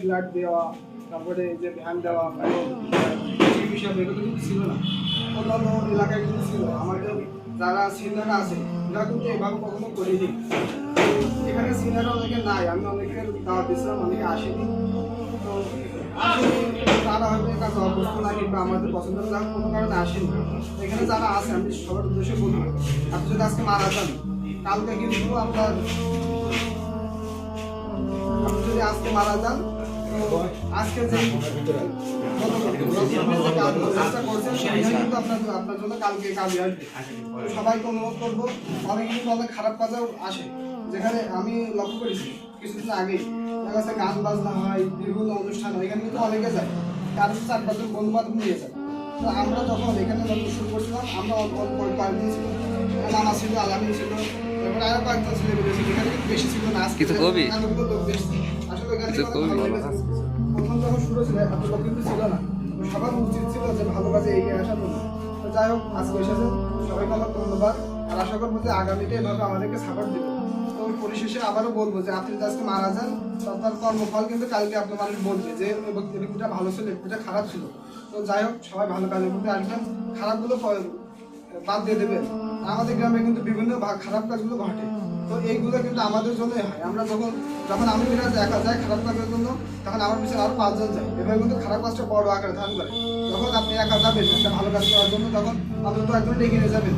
Blood দেওয়া, তারপরে যে ভ্যান দেওয়া চিকিৎসা এগুলো কিন্তু ছিল না। অন্যান্য এলাকায় কিন্তু ছিল। আমাদের যারা সিনিয়ররা আছে এরা কিন্তু এভাবে কখনো করিনি। এখানে সিনিয়র অনেকে নাই, আমি অনেকের দাওয়াত দিয়েছিলাম অনেকে আসেনি। তো তারা হয়তো কাজে অভ্যস্ত না কিংবা আমাদের পছন্দের না কোনো কারণে আসেনি। এখানে যারা আছে, আমি সবার উদ্দেশ্যে বলি আপনি যদি আজকে মারা যান, কালকে কিন্তু আপনার আপনি যদি আজকে মারা যান আজকে যে চেষ্টা করছেন কিন্তু আপনার আপনার জন্য কালকে কাজে আসবে সবাইকে অনুরোধ করব অনেকে কিন্তু অনেক খারাপ কাজেও আসে যেখানে আমি লক্ষ্য করেছি কিছুদিন আগে যাচ্ছে গান বাজনা হয় বিভিন্ন অনুষ্ঠান হয় এখানে কিন্তু অনেকে যায় কারণ চার পাঁচজন বন্ধু বান্ধব নিয়ে যায় তো আমরা যখন এখানে নতুন শুরু করছিলাম আমরা অল্প অল্প করে কয়েকদিন ছিল নানা ছিল আলামিন ছিল তারপরে আরও কয়েকজন ছিল এখানে বেশি ছিল না আজকে কিছু লোক বেশি। কবি ভালো লেগেছে। প্রথম যখন শুরু ছিল এত লোক কিন্তু ছিল না। সবার উচিত ছিল যে ভালো কাজে এগিয়ে আসার জন্য। তো যাই হোক আজকে এসেছে সবাইকে আমার ধন্যবাদ। আর আশা করব যে আগামীতে এভাবে আমাদেরকে সাপোর্ট দেবে। তো পরিশেষে আবারও বলব যে আপনি যদি আজকে মারা যান তো আপনার কর্মফল কিন্তু কালকে আপনার মানুষ বলবে যে ব্যক্তিটা ভালো ছিল ব্যক্তিটা খারাপ ছিল। তো যাই হোক সবাই ভালো কাজের মধ্যে আসবেন। খারাপগুলো বাদ দিয়ে দেবেন। আমাদের গ্রামে কিন্তু বিভিন্ন খারাপ কাজগুলো ঘটে। তো এইগুলো কিন্তু আমাদের জন্যই হয়। আমরা যখন যখন আমি এটা দেখা যায় খারাপ কাজের জন্য, তখন আমার পিছনে আরও পাঁচজন যায়। এভাবে কিন্তু খারাপ কাজটা বড় আকারে ধারণ করে যখন আপনি একা যাবেন, একটা ভালো কাজ করার জন্য, তখন অন্তত একজন ডেকে নিয়ে যাবেন।